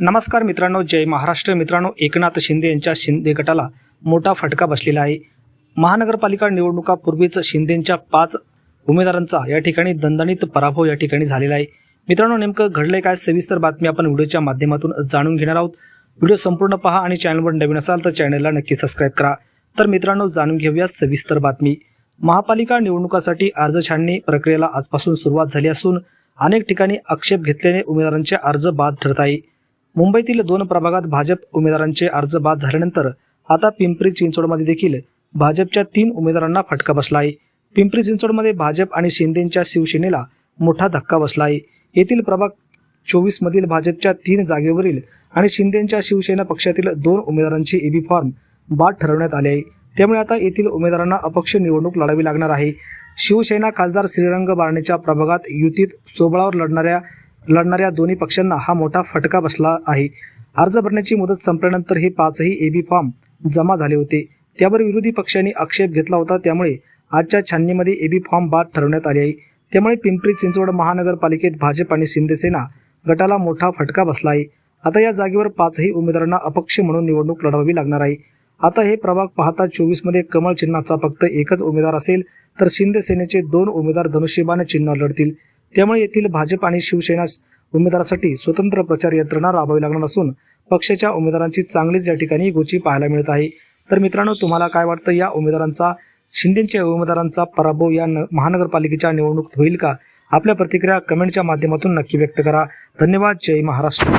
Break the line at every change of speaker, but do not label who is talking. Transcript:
नमस्कार मित्रांनो जय महाराष्ट्र. मित्रांनो एकनाथ शिंदे यांच्या शिंदे गटाला मोठा फटका बसलेला आहे. महानगरपालिका निवडणुकापूर्वीच शिंदेंच्या पाच उमेदवारांचा या ठिकाणी दणदणीत पराभव या ठिकाणी झालेला आहे. मित्रांनो नेमकं घडलंय काय? सविस्तर बातमी आपण व्हिडिओच्या माध्यमातून जाणून घेणार आहोत. व्हिडिओ संपूर्ण पहा आणि चॅनलवर नवीन असाल तर चॅनलला नक्की सबस्क्राईब करा. तर मित्रांनो जाणून घेऊया सविस्तर बातमी. महापालिका निवडणुकासाठी अर्ज छाननी प्रक्रियेला आजपासून सुरुवात झाली असून अनेक ठिकाणी आक्षेप घेतल्याने उमेदवारांचे अर्ज बाद ठरत आहे. मुंबईतील दोन प्रभागात भाजप उमेदवारांचे अर्ज बाद झाल्यानंतर आता पिंपरी चिंचवडमध्ये देखील भाजपच्या तीन उमेदवारांना फटका बसला आहे. पिंपरी चिंचवडमध्ये भाजप आणि शिंदेच्या शिवसेनेला मोठा धक्का बसला आहे. येथील प्रभाग चोवीसमधील भाजपच्या तीन जागेवरील आणि शिंदेच्या शिवसेना पक्षातील दोन उमेदवारांचे एबी फॉर्म बाद ठरवण्यात आले आहे. त्यामुळे आता येथील उमेदवारांना अपक्ष निवडणूक लढावी लागणार आहे. शिवसेना खासदार श्रीरंग बारणेच्या प्रभागात युतीत सोबळावर लढणाऱ्या लढणाऱ्या दोन्ही पक्षांना हा मोठा फटका बसला आहे. अर्ज भरण्याची मुदत संपल्यानंतर हे पाचही एबी फॉर्म जमा झाले होते. त्यावर विरोधी पक्षांनी आक्षेप घेतला होता. त्यामुळे आजच्या छाननीमध्ये एबी फॉर्म बाद ठरवण्यात आले आहे. त्यामुळे पिंपरी चिंचवड महानगरपालिकेत भाजप आणि शिंदेसेना गटाला मोठा फटका बसला आहे. आता या जागेवर पाचही उमेदवारांना अपक्ष म्हणून निवडणूक लढवावी लागणार आहे. आता हे प्रभाग पाहता चोवीसमध्ये कमळ चिन्हाचा फक्त एकच उमेदवार असेल तर शिंदे सेनेचे दोन उमेदवार धनुष्यबाण चिन्ह लढतील. त्यामुळे येथील भाजप आणि शिवसेना उमेदवारासाठी स्वतंत्र प्रचार यंत्रणा राबवावी लागणार असून पक्षाच्या उमेदवारांची चांगलीच या ठिकाणी गोची पाहायला मिळत आहे. तर मित्रांनो तुम्हाला काय वाटतं? या उमेदवारांचा शिंदेच्या उमेदवारांचा पराभव या न महानगरपालिकेच्या निवडणूक होईल का? आपल्या प्रतिक्रिया कमेंटच्या माध्यमातून नक्की व्यक्त करा. धन्यवाद. जय महाराष्ट्र.